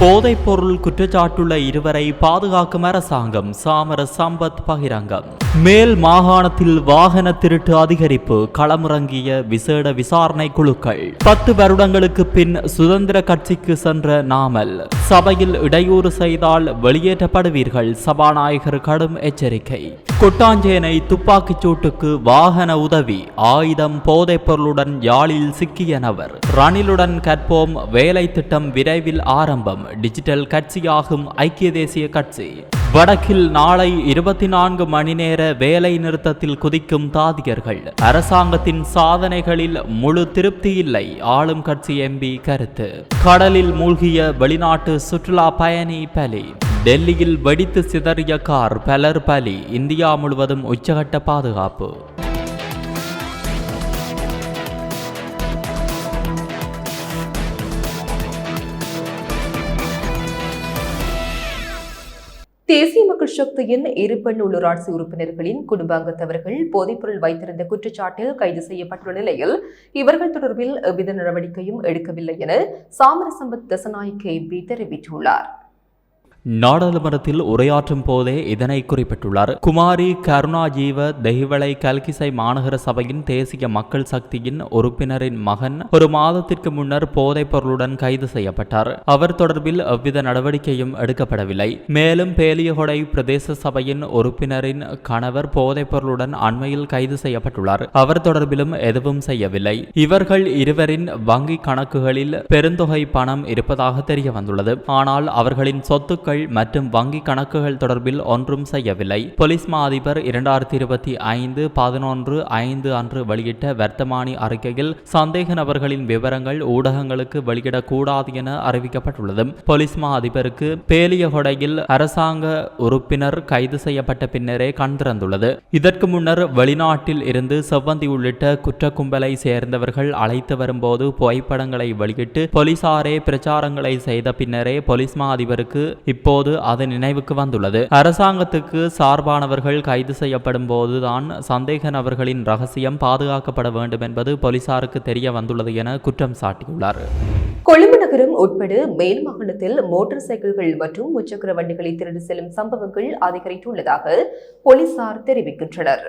போதைப்பொருள் குற்றச்சாட்டுள்ள இருவரை பாதுகாக்கும் அரசாங்கம் சாமர சம்பத் பகிரங்கம். மேல் மாகாணத்தில் வாகன திருட்டு அதிகரிப்பு களமிறங்கிய விசேட விசாரணை குழுக்கள். பத்து வருடங்களுக்கு பின் சுதந்திர கட்சிக்கு சென்ற நாமல். சபையில் இடையூறு செய்தால் வெளியேற்றப்படுவீர்கள் சபாநாயகர் கடும் எச்சரிக்கை. கொட்டாஞ்சேனை துப்பாக்கிச் சூட்டுக்கு வாகன உதவி ஆயுதம் போதைப்பொருளுடன் யாழில் சிக்கிய நபர். ரணிலுடன் கற்போம் வேலை திட்டம் விரைவில் ஆரம்பம். டிஜிட்டல் கட்சியாகும் ஐக்கிய தேசிய கட்சி. வடக்கில் நாளை இருபத்தி நான்கு மணி நேர வேலை நிறுத்தத்தில் குதிக்கும் தாதியர்கள் அரசாங்கத்தின் சாதனைகளில் முழு திருப்தி இல்லை ஆளும் கட்சி எம்பி கருத்து. கடலில் மூழ்கிய வெளிநாட்டு சுற்றுலா பயணி பலி. டெல்லியில் வெடித்து சிதறிய கார் பலர் பலி. இந்தியா முழுவதும் உச்சகட்ட பாதுகாப்பு. தேசிய மக்கள் சக்தியின் இருப்பெண் உள்ளூராட்சி உறுப்பினர்களின் குடும்ப அங்கத்தவர்கள் போதைப்பொருள் வைத்திருந்த குற்றச்சாட்டில் கைது செய்யப்பட்டுள்ள நிலையில் இவர்கள் தொடர்பில் எவ்வித நடவடிக்கையும் எடுக்கவில்லை என சாமரசம்பத் தசநாயக்க எம்பி தெரிவித்துள்ளார். நாடாளுமன்றத்தில் உரையாற்றும் போதே இதனை குறிப்பிட்டுள்ளார். குமாரி கருணாஜீவ தெஹிவளை கல்கிசை மாநகர சபையின் தேசிய மக்கள் சக்தியின் உறுப்பினரின் மகன் ஒரு மாதத்திற்கு முன்னர் போதைப் பொருளுடன் கைது செய்யப்பட்டார். அவர் தொடர்பில் எவ்வித நடவடிக்கையும் எடுக்கப்படவில்லை. மேலும் பேலியகொடை பிரதேச சபையின் உறுப்பினரின் கணவர் போதைப் பொருளுடன் அண்மையில் கைது செய்யப்பட்டுள்ளார். அவர் தொடர்பிலும் எதுவும் செய்யவில்லை. இவர்கள் இருவரின் வங்கி கணக்குகளில் பெருந்தொகை பணம் இருப்பதாக தெரிய வந்துள்ளது ஆனால் அவர்களின் சொத்துக்கள் மற்றும் வங்கி கணக்குகள் தொடர்பில் ஒன்றும் செய்யவில்லை. போலீஸ் மா அதிபர் இரண்டாயிரத்தி இருபத்தி ஐந்து பதினொன்று ஐந்து அன்று வெளியிட்ட வர்த்தமானி அறிக்கையில் சந்தேக நபர்களின் விவரங்கள் ஊடகங்களுக்கு வெளியிடக்கூடாது என அறிவிக்கப்பட்டுள்ளது. போலீஸ் மா அதிபருக்கு பேலியகொடையில் அரசாங்க உறுப்பினர் கைது செய்யப்பட்ட பின்னரே கண் திறந்துள்ளது. இதற்கு முன்னர் வெளிநாட்டில் இருந்து செவ்வந்தி உள்ளிட்ட குற்ற கும்பலை சேர்ந்தவர்கள் அழைத்து வரும்போது புகைப்படங்களை வெளியிட்டு போலீசாரே பிரச்சாரங்களை செய்த பின்னரே போலீஸ் மா அதிபருக்கு இப்போது அது நினைவுக்கு வந்துள்ளது. அரசாங்கத்துக்கு சார்பானவர்கள் கைது செய்யப்படும் போதுதான் சந்தேக நபர்களின் ரகசியம் பாதுகாக்கப்பட வேண்டும் என்பது போலீசாருக்கு தெரிய வந்துள்ளது என குற்றம் சாட்டியுள்ளார். கொழும்பு நகரம் உட்பட மேல் மாகாணத்தில் மோட்டார் சைக்கிள்கள் மற்றும் முச்சக்கர வண்டிகளை திருடி செல்லும் சம்பவங்கள் அதிகரித்துள்ளதாக போலீசார் தெரிவிக்கின்றனர்.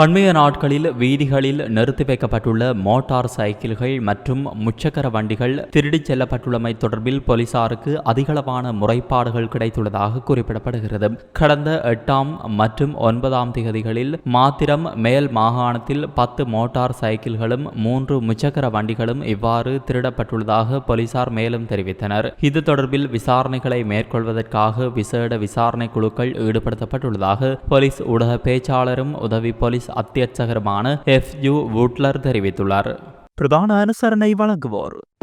அண்மைய நாட்களில் வீதிகளில் நிறுத்தி வைக்கப்பட்டுள்ள மோட்டார் சைக்கிள்கள் மற்றும் முச்சக்கர வண்டிகள் திருடிச் செல்லப்பட்டுள்ளமை தொடர்பில் போலீசாருக்கு அதிகளவான முறைப்பாடுகள் கிடைத்துள்ளதாக குறிப்பிடப்படுகிறது. கடந்த எட்டாம் மற்றும் ஒன்பதாம் திகதிகளில் மாத்திரம் மேல் மாகாணத்தில் பத்து மோட்டார் சைக்கிள்களும் மூன்று முச்சக்கர வண்டிகளும் இவ்வாறு திருடப்பட்டுள்ளதாக போலீசார் மேலும் தெரிவித்தனர். இது தொடர்பில் விசாரணைகளை மேற்கொள்வதற்காக விசேட விசாரணை குழுக்கள் ஈடுபடுத்தப்பட்டுள்ளதாக போலீஸ் ஊடக பேச்சாளரும் உதவி போலீஸ் போலீஸ் அத்தியட்சகருமான எஃப் யூ வுட்லர் தெரிவித்துள்ளார். பிரதான அனுசரணை வழங்குவோர்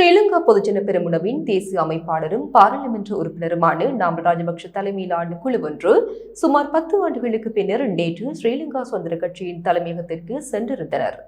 ஸ்ரீலங்கா பொதுஜன பெருமுனவின் தேசிய அமைப்பாளரும் பாராளுமன்ற உறுப்பினருமான நாமல் ராஜபக்ஷ தலைமையிலான குழு ஒன்று சுமார் பத்து ஆண்டுகளுக்கு பின்னர் நேற்று ஸ்ரீலங்கா சுதந்திர கட்சியின் தலைமையகத்திற்கு சென்றிருந்தனர்.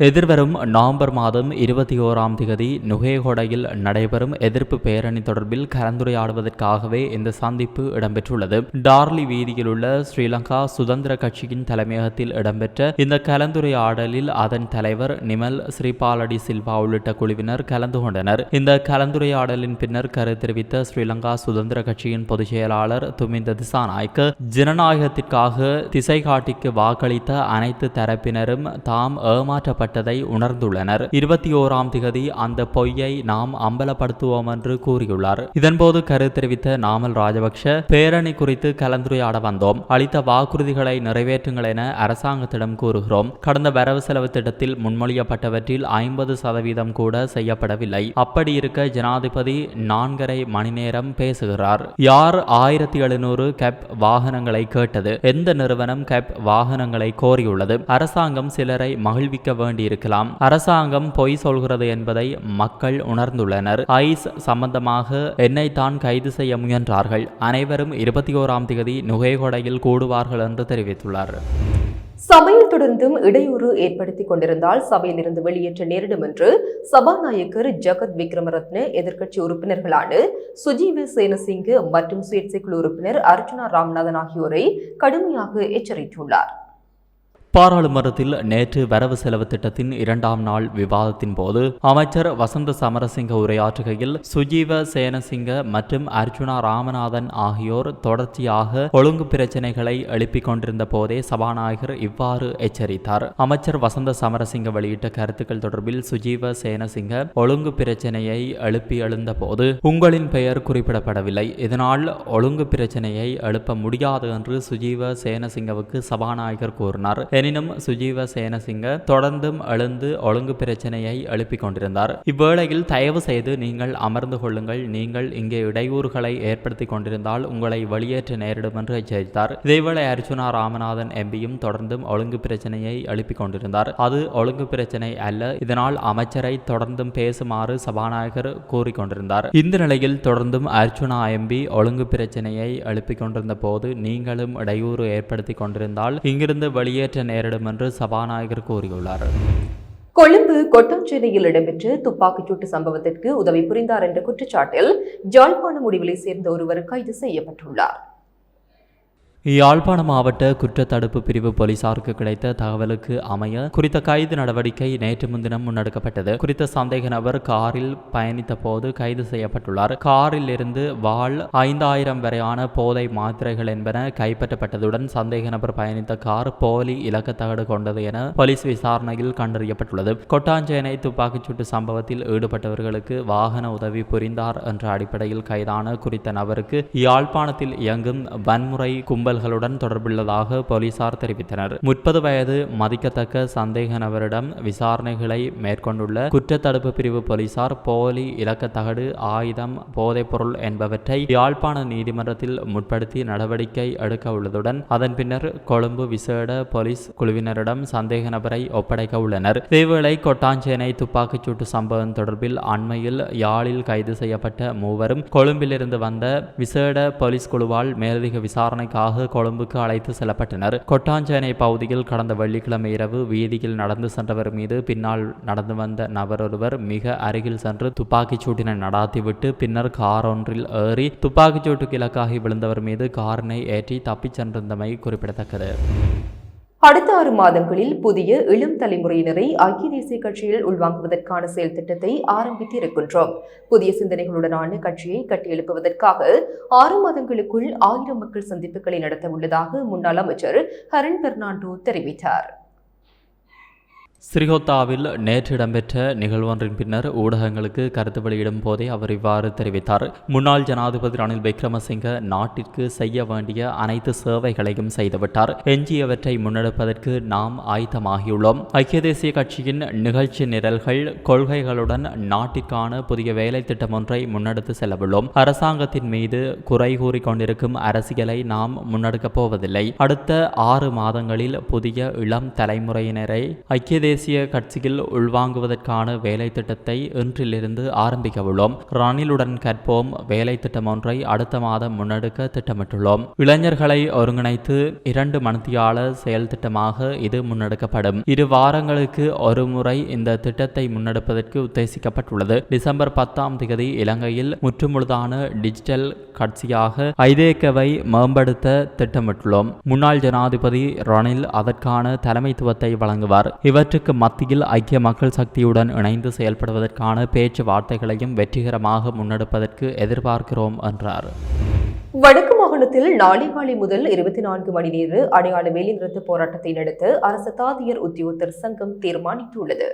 எதிர்வரும் நவம்பர் மாதம் இருபத்தி ஓராம் திகதி நுகேகொடையில் நடைபெறும் எதிர்ப்பு பேரணி தொடர்பில் கலந்துரையாடுவதற்காகவே இந்த சந்திப்பு இடம்பெற்றுள்ளது. டார்லி வீதியில் உள்ள ஸ்ரீலங்கா சுதந்திர கட்சியின் தலைமையகத்தில் இடம்பெற்ற இந்த கலந்துரையாடலில் அதன் தலைவர் நிமல் ஸ்ரீபாலடி சில்வா உள்ளிட்ட குழுவினர் கலந்து கொண்டனர். இந்த கலந்துரையாடலின் பின்னர் கரு தெரிவித்த ஸ்ரீலங்கா சுதந்திர கட்சியின் பொதுச் செயலாளர் துமிந்த திசாநாயக்க ஜனநாயகத்திற்காக திசை காட்டிக்கு வாக்களித்த அனைத்து தரப்பினரும் தாம் ஏமாற்ற ஏமாற்றப்பட்டதை உணர்ந்துள்ளனர். இருபத்தி ஓராம் திகதி அந்த பொய்யை நாம் அம்பலப்படுத்துவோம் என்று கூறியுள்ளார். இதன்போது கருத்து தெரிவித்த நாமல் ராஜபக்ஷ பேரணி குறித்து கலந்துரையாட வந்தோம். அளித்த வாக்குறுதிகளை நிறைவேற்றுங்கள் என அரசாங்கத்திடம் கூறுகிறோம். கடந்த வரவு செலவு திட்டத்தில் முன்மொழியப்பட்டவற்றில் ஐம்பது சதவீதம் கூட செய்யப்படவில்லை. அப்படி இருக்க ஜனாதிபதி நான்கரை மணி நேரம் பேசுகிறார். யார் ஆயிரத்தி எழுநூறு கேப் வாகனங்களை கேட்டது? எந்த நிறுவனம் கேப் வாகனங்களை கோரியுள்ளது? அரசாங்கம் சிலரை மகிழ்விக்க வேண்டும் வேண்டியிருக்கலாம். அரசாங்கம் பொய் சொல்கிறது என்பதை மக்கள் உணர்ந்துள்ளனர். ஐஸ் சம்பந்தமாக என்னை தான் கைது செய்ய முயன்றார்கள். அனைவரும் இருபத்தி ஓராம் தேதி நுகைகொடையில் கூடுவார்கள் என்று தெரிவித்துள்ளார். சபையில் தொடர்ந்தும் இடையூறு ஏற்படுத்திக் கொண்டிருந்தால் சபையில் இருந்து வெளியேற்ற நேரிடும் என்று சபாநாயகர் ஜகத் விக்ரமரத்ன எதிர்க்கட்சி உறுப்பினர்களான சுஜீவ சேனசிங்க மற்றும் சுயேட்சை குழு உறுப்பினர் அர்ஜுனா ராம்நாதன் ஆகியோரை கடுமையாக எச்சரித்துள்ளார். பாராளுமன்றத்தில் நேற்று வரவு செலவு திட்டத்தின் இரண்டாம் நாள் விவாதத்தின் போது அமைச்சர் வசந்த சமரசிங்க உரையாற்றுகையில் சுஜீவ சேனசிங்க மற்றும் அர்ஜுனா ராமநாதன் ஆகியோர் தொடர்ச்சியாக ஒழுங்கு பிரச்சினைகளை எழுப்பிக் கொண்டிருந்த போதே சபாநாயகர் இவ்வாறு எச்சரித்தார். அமைச்சர் வசந்த சமரசிங்க வெளியிட்ட கருத்துக்கள் தொடர்பில் சுஜீவ சேனசிங்க ஒழுங்கு பிரச்சினையை எழுப்பி எழுந்த போது உங்களின் பெயர் குறிப்பிடப்படவில்லை. இதனால் ஒழுங்கு பிரச்சினையை எழுப்ப முடியாது என்று சுஜீவ சேனசிங்கவுக்கு சபாநாயகர் கூறினார். எனினும் சுஜீவ சேனசிங்க தொடர்ந்தும் எழுந்து ஒழுங்கு பிரச்சனையை எழுப்பிக் கொண்டிருந்தார். இவ்வேளையில் தயவு செய்து நீங்கள் அமர்ந்து கொள்ளுங்கள். நீங்கள் இங்கே இடையூறுகளை ஏற்படுத்தி கொண்டிருந்தால் உங்களை வெளியேற்ற நேரிடும் என்று எச்சரித்தார். இதேவேளை அர்ஜுனா ராமநாதன் எம்பியும் தொடர்ந்தும் ஒழுங்கு பிரச்சனையை எழுப்பிக் கொண்டிருந்தார். அது ஒழுங்கு பிரச்சனை அல்ல. இதனால் அமைச்சரை தொடர்ந்தும் பேசுமாறு சபாநாயகர் கூறிக்கொண்டிருந்தார் இந்த நிலையில் தொடர்ந்தும் அர்ஜுனா எம்பி ஒழுங்கு பிரச்சனையை எழுப்பிக் கொண்டிருந்த போது நீங்களும் இடையூறு ஏற்படுத்தி கொண்டிருந்தால் இங்கிருந்து வெளியேற்ற நேரிடும் என்று சபாநாயகர் கூறியுள்ளார். கொழும்பு கொட்டாஞ்சேரியில் இடம்பெற்ற துப்பாக்கிச்சூட்டு சம்பவத்திற்கு உதவி புரிந்தார் என்ற குற்றச்சாட்டில் ஜாழ்ப்பாண முடிவிலை சேர்ந்த ஒருவர் கைது செய்யப்பட்டுள்ளார். யாழ்ப்பாண மாவட்ட குற்றத்தடுப்பு பிரிவு போலீசாருக்கு கிடைத்த தகவலுக்கு அமைய குறித்த கைது நடவடிக்கை நேற்று முன்தினம் முன்னெடுக்கப்பட்டது. குறித்த சந்தேக நபர் காரில் பயணித்த போது கைது செய்யப்பட்டுள்ளார். காரில் இருந்து வாள் ஐந்தாயிரம் வரையான போதை மாத்திரைகள் என்பன கைப்பற்றப்பட்டதுடன் சந்தேக நபர் பயணித்த கார் போலி இலக்கத்தகடு கொண்டது என போலீஸ் விசாரணையில் கண்டறியப்பட்டுள்ளது. கொட்டாஞ்சேனை துப்பாக்கிச்சூட்டு சம்பவத்தில் ஈடுபட்டவர்களுக்கு வாகன உதவி புரிந்தார் என்ற அடிப்படையில் கைதான குறித்த நபருக்கு யாழ்ப்பாணத்தில் இயங்கும் வன்முறை கும்பல் கும்பல்களுடன் தொடர்புள்ளதாக போலீசார் தெரிவித்தனர். முப்பது வயது மதிக்கத்தக்க சந்தேக நபரிடம் விசாரணைகளை மேற்கொண்டுள்ள குற்றத்தடுப்பு பிரிவு போலீசார் போலி இலக்கத்தகடு ஆயுதம் போதைப்பொருள் என்பவற்றை யாழ்ப்பாண நீதிமன்றத்தில் முற்படுத்தி நடவடிக்கை எடுக்க உள்ளதுடன் அதன் பின்னர் கொழும்பு விசேட போலீஸ் குழுவினரிடம் சந்தேக நபரை ஒப்படைக்க உள்ளனர். இதேவேளை கொட்டாஞ்சேனை துப்பாக்கிச்சூட்டு சம்பவம் தொடர்பில் அண்மையில் யாழில் கைது செய்யப்பட்ட மூவரும் கொழும்பிலிருந்து வந்த விசேட போலீஸ் குழுவால் மேலதிக விசாரணைக்காக கொழும்புக்கு அழைத்து செல்லப்பட்டனர். கொட்டாஞ்சேனை பகுதியில் கடந்த வெள்ளிக்கிழமை இரவு வீதியில் நடந்து சென்றவர் மீது பின்னால் நடந்து வந்த நபர் ஒருவர் மிக அருகில் சென்று துப்பாக்கிச் சூட்டினை நடாத்திவிட்டு பின்னர் கார் ஒன்றில் ஏறி துப்பாக்கிச் சூட்டுக்கு இலக்காகி விழுந்தவர் மீது காரினை ஏற்றி தப்பிச் சென்றிருந்தமை குறிப்பிடத்தக்கது. அடுத்த ஆறு மாதங்களில் புதிய இளம் தலைமுறையினரை ஐக்கிய தேசிய கட்சியில் உள்வாங்குவதற்கான செயல் திட்டத்தை ஆரம்பித்து இருக்கின்றோம் புதிய சிந்தனைகளுடனான கட்சியை கட்டியெழுப்புவதற்காக ஆறு மாதங்களுக்குள் ஆயிரம் மக்கள் சந்திப்புகளை நடத்த உள்ளதாக முன்னாள் அமைச்சர் ஹரன் பெர்னாண்டோ தெரிவித்தார். ஸ்ரீஹோத்தாவில் நேற்று இடம்பெற்ற நிகழ்வொன்றின் பின்னர் ஊடகங்களுக்கு கருத்து வெளியிடும் போதே அவர் இவ்வாறு தெரிவித்தார். முன்னாள் ஜனாதிபதி ரணில் விக்ரமசிங்க நாட்டிற்கு செய்ய வேண்டிய அனைத்து சேவைகளையும் செய்துவிட்டார். எஞ்சியவற்றை முன்னெடுப்பதற்கு நாம் ஆயத்தமாகியுள்ளோம். ஐக்கிய தேசிய கட்சியின் நிகழ்ச்சி நிரல்கள் கொள்கைகளுடன் நாட்டிற்கான புதிய வேலை திட்டம் ஒன்றை முன்னெடுத்து செல்லவுள்ளோம். அரசாங்கத்தின் மீது குறை கூறி கொண்டிருக்கும் அரசியலை நாம் முன்னெடுக்கப் போவதில்லை. அடுத்த ஆறு மாதங்களில் புதிய இளம் தலைமுறையினரை ஐக்கிய தேசிய கட்சியில் உள்வாங்குவதற்கான வேலை திட்டத்தை இன்றிலிருந்து ஆரம்பிக்க உள்ளோம். ரணிலுடன் கற்போம். வேலை திட்டம் ஒன்றை அடுத்த மாதம் முன்னெடுக்க திட்டமிட்டுள்ளோம். இளைஞர்களை ஒருங்கிணைத்து இரண்டு மணித்தியால செயல் திட்டமாக இது முன்னெடுக்கப்படும். இரு வாரங்களுக்கு ஒரு முறை இந்த திட்டத்தை முன்னெடுப்பதற்கு உத்தேசிக்கப்பட்டுள்ளது. டிசம்பர் பத்தாம் தேதி இலங்கையில் முற்றுமுழுதான டிஜிட்டல் கட்சியாக ஐதேகவை மேம்படுத்த திட்டமிட்டுள்ளோம். முன்னாள் ஜனாதிபதி ரணில் அதற்கான தலைமைத்துவத்தை வழங்குவார். இவற்றுக்கு இவர்களுக்கு மத்தியில் ஐக்கிய மக்கள் சக்தியுடன் இணைந்து செயல்படுவதற்கான பேச்சுவார்த்தைகளையும் வெற்றிகரமாக முன்னெடுப்பதற்கு எதிர்பார்க்கிறோம் என்றார். வடக்கு மாகாணத்தில் நாளை காலை முதல் இருபத்தி நான்கு மணி நேர அடையாள வேலைநிறுத்த போராட்டத்தை நடத்த அரசு தாதியர் உத்தியோகத்தர் சங்கம் தீர்மானித்துள்ளது.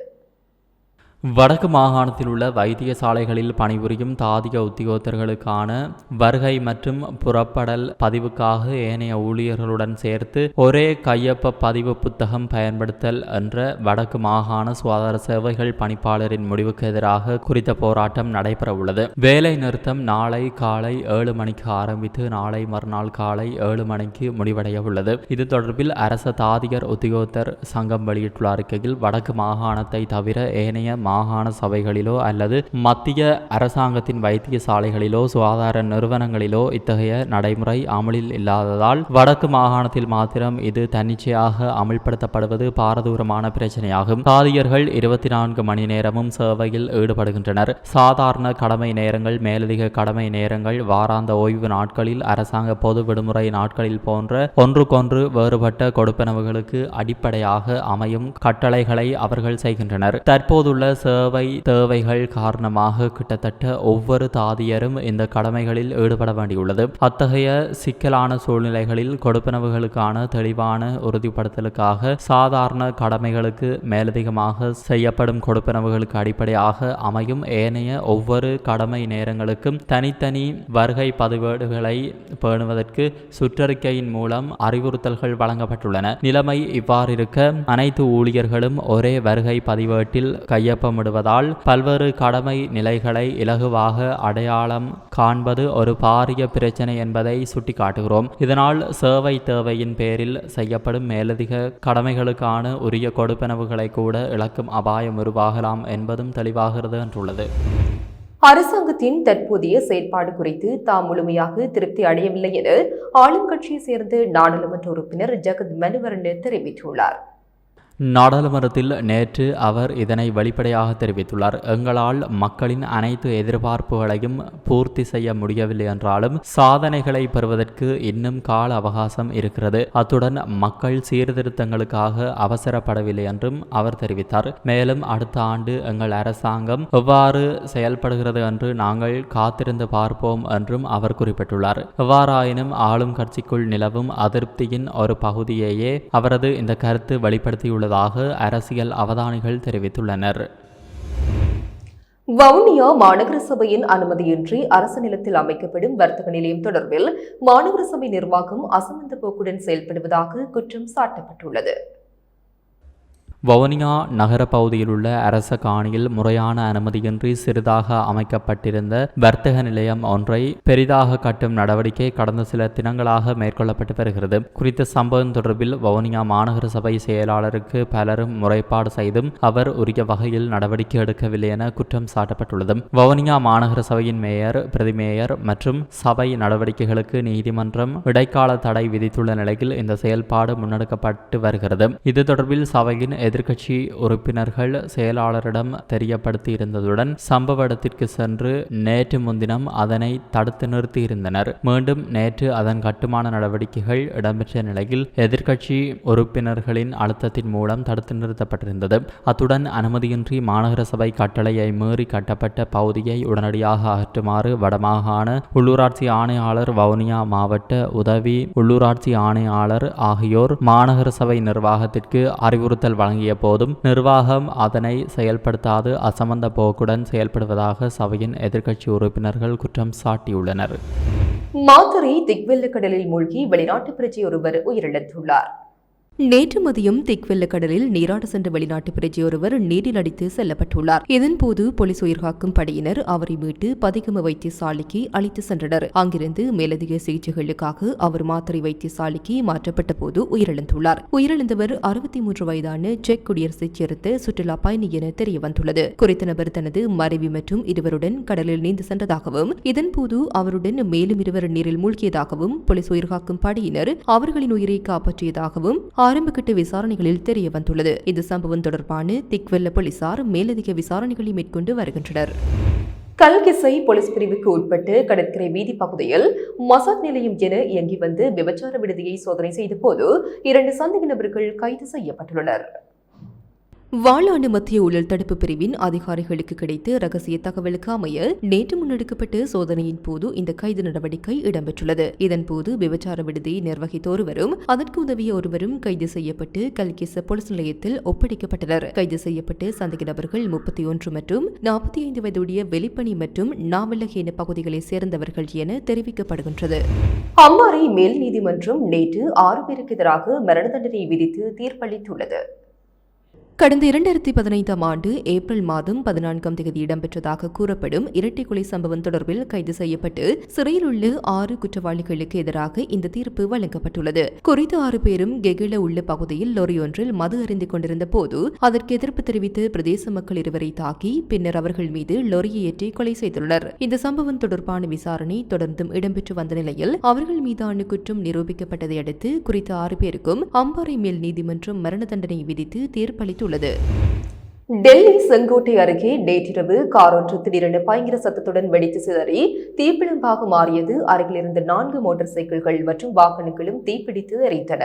வடக்கு மாகாணத்தில் உள்ள வைத்தியசாலைகளில் பணிபுரியும் தாதிக உத்தியோகத்தர்களுக்கான வருகை மற்றும் புறப்படல் பதிவுக்காக ஏனைய ஊழியர்களுடன் சேர்த்து ஒரே கையொப்ப பதிவு புத்தகம் பயன்படுத்தல் என்ற வடக்கு மாகாண சுகாதார சேவைகள் பணிப்பாளரின் முடிவுக்கு எதிராக குறித்த போராட்டம் நடைபெற உள்ளது. வேலை நிறுத்தம் நாளை காலை ஏழு மணிக்கு ஆரம்பித்து நாளை மறுநாள் காலை ஏழு மணிக்கு முடிவடைய உள்ளது. இது தொடர்பில் அரச தாதிகர் உத்தியோகத்தர் சங்கம் வெளியிட்டுள்ள அறிக்கையில் வடக்கு மாகாணத்தை தவிர ஏனைய மாகாண சபைகளிலோ அல்லது மத்திய அரசாங்கத்தின் வைத்தியசாலைகளிலோ சுகாதார நிறுவனங்களிலோ இத்தகைய நடைமுறை அமலில் இல்லாததால் வடக்கு மாகாணத்தில் மாத்திரம் இது தன்னிச்சையாக அமல்படுத்தப்படுவது பாரதூரமான பிரச்சனையாகும். தாதியர்கள் இருபத்தி நான்கு மணி நேரமும் சேவையில் ஈடுபடுகின்றனர். சாதாரண கடமை நேரங்கள் மேலதிக கடமை நேரங்கள் வாராந்த ஓய்வு நாட்களில் அரசாங்க பொது விடுமுறை நாட்களில் போன்ற ஒன்றுக்கொன்று வேறுபட்ட கொடுப்பனவுகளுக்கு அடிப்படையாக அமையும் கட்டளைகளை அவர்கள் செய்கின்றனர். தற்போதுள்ள சேவை தேவைகள் காரணமாக கிட்டத்தட்ட ஒவ்வொரு தாதியரும் இந்த கடமைகளில் ஈடுபட வேண்டியுள்ளது. அத்தகைய சிக்கலான சூழ்நிலைகளில் கொடுப்பனவுகளுக்கான தெளிவான உறுதிப்படுத்தலுக்காக சாதாரண கடமைகளுக்கு மேலதிகமாக செய்யப்படும் கொடுப்பனவுகளுக்கு அடிப்படையாக அமையும் ஏனைய ஒவ்வொரு கடமை நேரங்களுக்கும் தனித்தனி வருகை பதிவேடுகளை பேணுவதற்கு சுற்றறிக்கையின் மூலம் அறிவுறுத்தல்கள் வழங்கப்பட்டுள்ளன. நிலைமை இவ்வாறிருக்க அனைத்து ஊழியர்களும் ஒரே வருகை பதிவேட்டில் கையொப்பமிடுவதால் பல்வேறு கடமை நிலைகளை இலகுவாக அடையாளம் காண்பது ஒரு பாரிய பிரச்சனை என்பதை சுட்டிக்காட்டுகிறோம். இதனால் சேவை தேவையின் பேரில் செய்யப்படும் மேலதிக கடமைகளுக்கான உரிய கொடுப்பனவுகளை கூட இழக்கும் அபாயம் உருவாகலாம் என்பதும் தெளிவாகிறது என்றுள்ளது. அரசாங்கத்தின் தற்போதைய செயற்பாடு குறித்து தாம் முழுமையாக திருப்தி அடையவில்லை என ஆளும் கட்சியை சேர்ந்த நாடாளுமன்ற உறுப்பினர் ஜெகத் மனுவரன் தெரிவித்துள்ளார். நாடாளுமன்றத்தில் நேற்று அவர் இதனை வெளிப்படையாக தெரிவித்துள்ளார். எங்களால் மக்களின் அனைத்து எதிர்பார்ப்புகளையும் பூர்த்தி செய்ய முடியவில்லை என்றாலும் சாதனைகளை பெறுவதற்கு இன்னும் கால அவகாசம் இருக்கிறது. அத்துடன் மக்கள் சீர்திருத்தங்களுக்காக அவசரப்படவில்லை என்றும் அவர் தெரிவித்தார். மேலும் அடுத்த ஆண்டு எங்கள் அரசாங்கம் எவ்வாறு செயல்படுகிறது என்று நாங்கள் காத்திருந்து பார்ப்போம் என்றும் அவர் குறிப்பிட்டுள்ளார். எவ்வாறாயினும் ஆளும் கட்சிக்குள் நிலவும் அதிருப்தியின் ஒரு பகுதியையே அவரது இந்த கருத்து உள்ளதாக அரசியல் அவதானிகள் தெரிவித்துள்ளனர். வவுனியா மாநகர சபையின் அனுமதியின்றி அரசு நிலத்தில் அமைக்கப்படும் வர்த்தக நிலையம் தொடர்பில் மாநகர சபை நிர்வாகம் அசமந்த போக்குடன் செயல்படுவதாக குற்றம் சாட்டப்பட்டுள்ளது. வவுனியா நகர பகுதியில் உள்ள அரச காணியில் முறையான அனுமதியின்றி சிறிதாக அமைக்கப்பட்டிருந்த வர்த்தக நிலையம் ஒன்றை பெரிதாக கட்டும் நடவடிக்கை கடந்த சில தினங்களாக மேற்கொள்ளப்பட்டு வருகிறது. குறித்த சம்பவம் தொடர்பில் வவுனியா மாநகர சபை செயலாளருக்கு பலரும் முறைப்பாடு செய்தும் அவர் உரிய வகையில் நடவடிக்கை எடுக்கவில்லை என குற்றம் சாட்டப்பட்டுள்ளது. வவுனியா மாநகர சபையின் மேயர் பிரதி மேயர் மற்றும் சபை நடவடிக்கைகளுக்கு நீதிமன்றம் இடைக்கால தடை விதித்துள்ள நிலையில் இந்த செயல்பாடு முன்னெடுக்கப்பட்டு வருகிறது. இது தொடர்பில் சபையின் எதிர்க்கட்சி உறுப்பினர்கள் செயலாளரிடம் தெரியப்படுத்தி இருந்ததுடன் சம்பவ இடத்திற்கு சென்று நேற்று முன்தினம் அதனை தடுத்து நிறுத்தியிருந்தனர். மீண்டும் நேற்று அதன் கட்டுமான நடவடிக்கைகள் இடம்பெற்ற நிலையில் எதிர்க்கட்சி உறுப்பினர்களின் அழுத்தத்தின் மூலம் தடுத்து நிறுத்தப்பட்டிருந்தது. அத்துடன் அனுமதியின்றி மாநகர சபை கட்டளையை மீறி கட்டப்பட்ட பகுதியை உடனடியாக அகற்றுமாறு வடமாகாண உள்ளூராட்சி ஆணையாளர் வவுனியா மாவட்ட உதவி உள்ளூராட்சி ஆணையாளர் ஆகியோர் மாநகர சபை நிர்வாகத்திற்கு அறிவுறுத்தல் வழங்கிய போதும் நிர்வாகம் அதனை செயல்படுத்தாது அசமந்த போக்குடன் செயல்படுவதாக சபையின் எதிர்க்கட்சி உறுப்பினர்கள் குற்றம் சாட்டியுள்ளனர். மாத்தறை திக்வெல்ல கடலில் மூழ்கி வெளிநாட்டு பிரஜை ஒருவர் உயிரிழந்துள்ளார். நேற்று மதியம் திக்வெல்ல கடலில் நீராட சென்ற வெளிநாட்டு பிரஜை ஒருவர் நீரில் அடித்து செல்லப்பட்டுள்ளார். இதன்போது போலீஸ் உயிர்காக்கும் படையினர் அவரை மீட்டு பதிகம வைத்தியசாலைக்கு அழைத்து சென்றனர். அங்கிருந்து மேலதிக சிகிச்சைகளுக்காக அவர் மாத்திரை வைத்தியசாலைக்கு மாற்றப்பட்ட போது உயிரிழந்துள்ளார். உயிரிழந்தவர் அறுபத்தி மூன்று வயதான செக் குடியரசைச் சேர்ந்த சுற்றுலா பயணி என தெரியவந்துள்ளது. குறித்த நபர் தனது மறைவி மற்றும் இருவருடன் கடலில் நீந்து சென்றதாகவும் இதன்போது அவருடன் மேலும் இருவர் நீரில் மூழ்கியதாகவும் போலீஸ் உயிர்காக்கும் படையினர் அவர்களின் உயிரை காப்பாற்றியதாகவும் ஆரம்பகட்ட விசாரணைகளில் தெரிய வந்துள்ளது. இந்த சம்பவம் தொடர்பான திக்வெல்ல போலீசார் மேலதிக விசாரணைகளை மேற்கொண்டு வருகின்றனர். கல்கிசை போலீஸ் பிரிவுக்கு உட்பட்டு கடற்கரை வீதி பகுதியில் மசாத் நிலையம் என இயங்கி வந்து விபச்சார விடுதியை சோதனை செய்த போது இரண்டு சந்தேக நபர்கள் கைது செய்யப்பட்டுள்ளனர். வாளாண்டு மத்திய ஊழல் தடுப்பு பிரிவின் அதிகாரிகளுக்கு கிடைத்த ரகசிய தகவலுக்கு அமைய நேற்று முன்னெடுக்கப்பட்ட சோதனையின் போது இந்த கைது நடவடிக்கை இடம்பெற்றுள்ளது. இதன்போது விபச்சார விடுதியை நிர்வகித்த ஒருவரும் அதற்கு உதவிய ஒருவரும் கைது செய்யப்பட்டு கல்கிச போலீஸ் நிலையத்தில் ஒப்படைக்கப்பட்டனர். கைது செய்யப்பட்டு சந்தேக நபர்கள் முப்பத்தி ஒன்று மற்றும் நாற்பத்தி ஐந்து வயதுடைய வெளிப்பணி மற்றும் நாவலகேன பகுதிகளைச் சேர்ந்தவர்கள் என தெரிவிக்கப்படுகின்றது. அம்மாறை மேல் நீதிமன்றம் நேற்று ஆறு பேருக்கு எதிராக மரண தண்டனை விதித்து தீர்ப்பளித்துள்ளது. கடந்த இரண்டாயிரத்தி பதினைந்தாம் ஆண்டு ஏப்ரல் மாதம் பதினான்காம் தேதி இடம்பெற்றதாக கூறப்படும் இரட்டை கொலை சம்பவம் தொடர்பில் கைது செய்யப்பட்டு சிறையில் உள்ள ஆறு குற்றவாளிகளுக்கு எதிராக இந்த தீர்ப்பு வழங்கப்பட்டுள்ளது. குறித்த ஆறு பேரும் கெகில உள்ள பகுதியில் லொரி ஒன்றில் மது அறிந்து கொண்டிருந்த போது அதற்கு எதிர்ப்பு தெரிவித்து பிரதேச மக்கள் இருவரை தாக்கி பின்னர் அவர்கள் மீது லொரியை ஏற்றி கொலை செய்துள்ளனர். இந்த சம்பவம் தொடர்பான விசாரணை தொடர்ந்தும் இடம்பெற்று வந்த நிலையில் அவர்கள் மீதான குற்றம் நிரூபிக்கப்பட்டதை அடுத்து குறித்த ஆறு பேருக்கும் அம்பாறை மேல் நீதிமன்றம் மரண தண்டனை விதித்து தீர்ப்பளித்துள்ளது. டெல்லி செங்கோட்டை அருகே நேற்றிரவு கார் ஒன்று திடீரென பயங்கர சத்தத்துடன் வெடித்து சிதறி தீப்பிழம்பாக மாறியது. அருகிலிருந்து நான்கு மோட்டார் சைக்கிள்கள் மற்றும் வாகனங்களும் தீப்பிடித்து எரித்தன.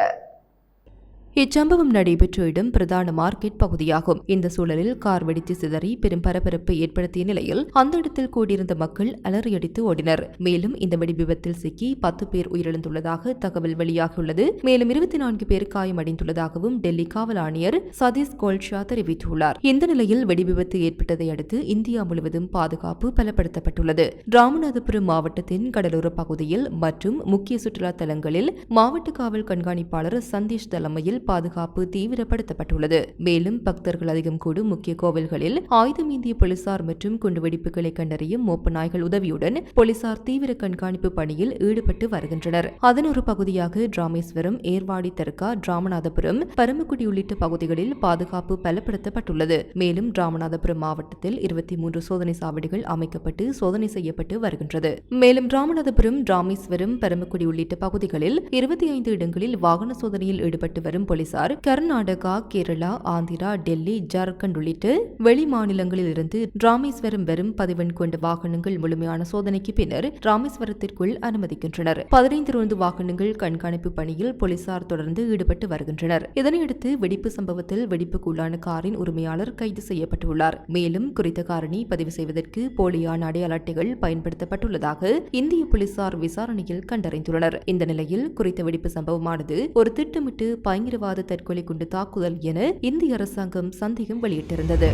இச்சம்பவம் நடைபெற்ற இடம் பிரதான மார்க்கெட் பகுதியாகும். இந்த சூழலில் கார் வெடித்து சிதறி பெரும் பரபரப்பை ஏற்படுத்திய நிலையில் அந்த இடத்தில் கூடியிருந்த மக்கள் அலறியடித்து ஓடினர். மேலும் இந்த வெடி விபத்தில் சிக்கி பத்து பேர் உயிரிழந்துள்ளதாக தகவல் வெளியாகியுள்ளது. மேலும் இருபத்தி நான்கு பேர் காயமடைந்துள்ளதாகவும் டெல்லி காவல் ஆணையர் சதீஷ் கோல்ஷா தெரிவித்துள்ளார். இந்த நிலையில் வெடி விபத்து ஏற்பட்டதை அடுத்து இந்தியா முழுவதும் பாதுகாப்பு பலப்படுத்தப்பட்டுள்ளது. ராமநாதபுரம் மாவட்டத்தின் கடலோர பகுதியில் மற்றும் முக்கிய சுற்றுலா தலங்களில் மாவட்ட காவல் கண்காணிப்பாளர் சந்தீஷ் தலைமையில் பாதுகாப்பு தீவிரப்படுத்தப்பட்டுள்ளது. மேலும் பக்தர்கள் அதிகம் கூடும் முக்கிய கோவில்களில் ஆயுதம் இந்திய போலீசார் மற்றும் குண்டுவெடிப்புகளை கண்டறியும் மோப்ப நாய்கள் உதவியுடன் போலீசார் தீவிர கண்காணிப்பு பணியில் ஈடுபட்டு வருகின்றனர். அதன் ஒரு பகுதியாக ராமேஸ்வரம் ஏர்வாடி தெற்கா ராமநாதபுரம் பரமக்குடி உள்ளிட்ட பகுதிகளில் பாதுகாப்பு பலப்படுத்தப்பட்டுள்ளது. மேலும் ராமநாதபுரம் மாவட்டத்தில் இருபத்தி மூன்று சோதனை சாவடிகள் அமைக்கப்பட்டு சோதனை செய்யப்பட்டு வருகின்றது. மேலும் ராமநாதபுரம் ராமேஸ்வரம் பரமக்குடி உள்ளிட்ட பகுதிகளில் இருபத்தி ஐந்து இடங்களில் வாகன சோதனையில் ஈடுபட்டு வரும் போலீசார் கர்நாடகா கேரளா ஆந்திரா டெல்லி ஜார்க்கண்ட் உள்ளிட்ட வெளி மாநிலங்களில் இருந்து ராமேஸ்வரம் வரும் பதிவெண் கொண்ட வாகனங்கள் முழுமையான சோதனைக்கு பின்னர் ராமேஸ்வரத்திற்குள் அனுமதிக்கின்றனர். பதினைந்து ரோந்து வாகனங்கள் கண்காணிப்பு பணியில் போலீசார் தொடர்ந்து ஈடுபட்டு வருகின்றனர். இதனையடுத்து வெடிப்பு சம்பவத்தில் வெடிப்புக்குள்ளான காரின் உரிமையாளர் கைது செய்யப்பட்டுள்ளார். மேலும் குறித்த காரணி பதிவு செய்வதற்கு போலியான அடையாள அட்டைகள் பயன்படுத்தப்பட்டுள்ளதாக இந்திய போலீசார் விசாரணையில் கண்டறிந்துள்ளனர். இந்த நிலையில் குறித்த வெடிப்பு சம்பவமானது ஒரு திட்டமிட்டு பயங்கரவாத தற்கொலை குண்டு தாக்குதல் என இந்திய அரசாங்கம் சந்தேகம் வெளியிட்டிருந்தது.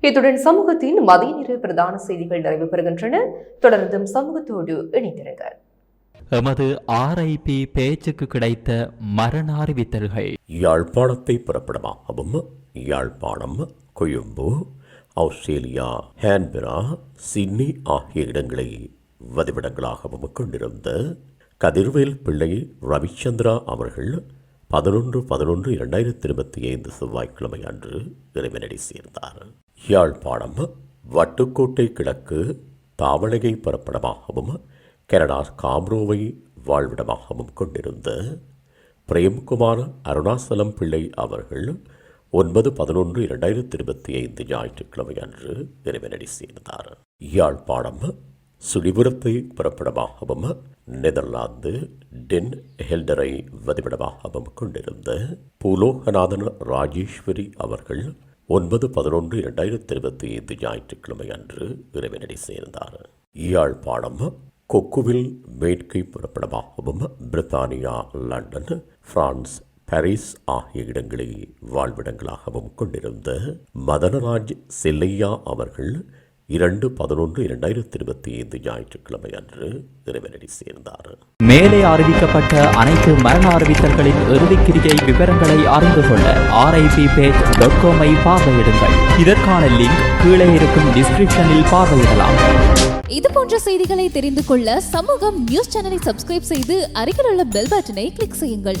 இத்துடன் சமூகத்தின் மதிய நேர பிரதான செய்திகள் நிறைவு பெறுகின்றன. தொடர்ந்தும் சமூகத்தோடு இணைந்திருங்கள். எமது ஆர்ஐபி பேச்சுக்கு கிடைத்த மரண அறிவித்தல்கள். யாழ்ப்பாணத்தை புறப்படமாகவும் Jaffna Colombo Australia Canberra Sydney ஆகிய இடங்களை வதிவிடங்களாகவும் கொண்டிருந்த கதிர்வேல் பிள்ளை ரவிச்சந்திரா அவர்கள் பதினொன்று பதினொன்று இரண்டாயிரத்தி இருபத்தி ஐந்து செவ்வாய்க்கிழமை அன்று இறைவனடி சேர்ந்தார். யாழ்ப்பாணம் வட்டுக்கோட்டை கிழக்கு தாவளையை புறப்படமாகவும் கனடா காம்ரோவை வாழ்விடமாகவும் கொண்டிருந்த பிரேம்குமார் அருணாசலம் பிள்ளை அவர்கள் ஒன்பது பதினொன்று இரண்டாயிரத்தி இருபத்தி ஐந்து ஞாயிற்றுக்கிழமை அன்று இறைவனடி சேர்ந்தார். யாழ்ப்பாணம் சுழிபுரத்தை புறப்படமாகவும் நெதர்லாந்து டென் ஹெல்டரை வதிவிடமாகவும் கொண்டிருந்த பூலோகநாதன் ராஜேஸ்வரி அவர்கள் ஒன்பது பதினொன்று இரண்டாயிரத்தி இருபத்தி ஐந்து ஞாயிற்றுக்கிழமை அன்று இறைவனடி சேர்ந்தார். யாழ்ப்பாணம் கொக்குவில் மேற்கை புறப்படமாகவும் பிரித்தானியா லண்டன் பிரான்ஸ் பாரிஸ் ஆகிய இடங்களை வாழ்விடங்களாகவும் கொண்டிருந்த மதனராஜ் செல்லையா அவர்கள் இரண்டு பதினொன்று இரண்டாயிரத்தி இருபத்தி ஐந்து ஞாயிற்றுக்கிழமை அன்று இறைவனடி சேர்ந்தார். மேலே அறிவிக்கப்பட்ட அனைத்து மரண அறிவித்தல்களின் இறுதிக்கிரிகை விவரங்களை அறிந்து கொள்ள ஆர்ஐபி பேஜ் டாட் காமை பார்வையிடுங்கள். இதற்கான லிங்க் கீழே இருக்கும் டிஸ்கிரிப்ஷனில் பார்வையிடலாம். இது போன்ற செய்திகளை தெரிந்து கொள்ள சமூகம் நியூஸ் சேனலை சப்ஸ்கிரைப் செய்து அருகில் உள்ள பெல் பட்டனை கிளிக் செய்யுங்கள்.